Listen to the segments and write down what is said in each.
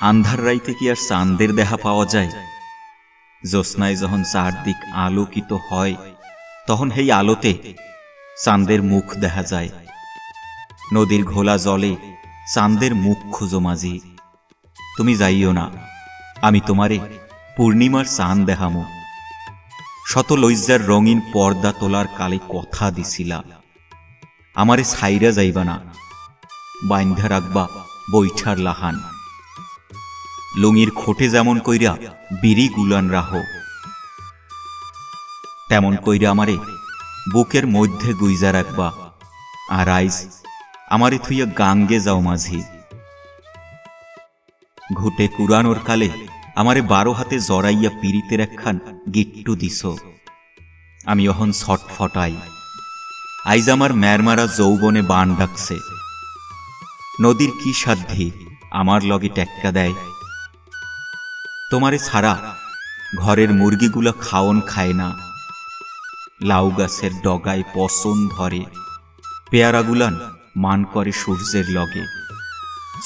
আন্ধার রাইতে কি আর চাঁদের দেখা পাওয়া যায়? জ্যোৎস্নায় যখন চারদিক আলোকিত হয়, তখন সেই আলোতে চাঁদের মুখ দেখা যায়। নদীর ঘোলা জলে চাঁদের মুখ খুঁজো মাঝি। তুমি যাইও না, আমি তোমারে পূর্ণিমার চাঁদ দেখামো। শত লজ্জার রঙিন পর্দা তোলার কালে কথা দিছিলা। আমারে ছাইরা যাইবা না, বাইন্ধা রাখবা বৈঠার লাহান। লুঙির খোটে যেমন কইরা বিড়ি গুলান রাহ, তেমন কইরা আমারে বুকের মধ্যে গুইজা রাখবা। আর আইজ আমারে থুইয়া গাঙ্গে যাও মাঝি। ঘুটে কুরানোর কালে আমারে বারো হাতে জড়াইয়া পিরিতের একখান গিট্টু দিস আমি অহন ছটফটাই আইজ আমার ম্যারমারা যৌবনে বান ডাকছে। নদীর কি সাধ্যি আমার লগে টেক্কা দেয়? তোমারে ছাড়া ঘরের মুরগিগুলো খাওন খায় না। লাউ গাছের ডগায় পচন ধরে। পেয়ারাগুলান মান করে সূর্যের লগে।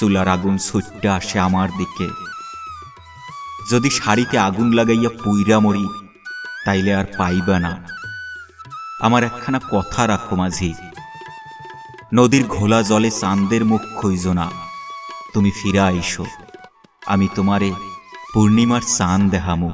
চুলার আগুন ছুটতে আসে আমার দিকে। যদি শাড়িতে আগুন লাগাইয়া পুইরা মরি, তাইলে আর পাইবা না। আমার একখানা কথা রাখো মাঝি। নদীর ঘোলা জলে চাঁদের মুখ খুইজ না। তুমি ফিরা আইসো। আমি তোমারে পূর্ণিমার চাঁদ দেখামো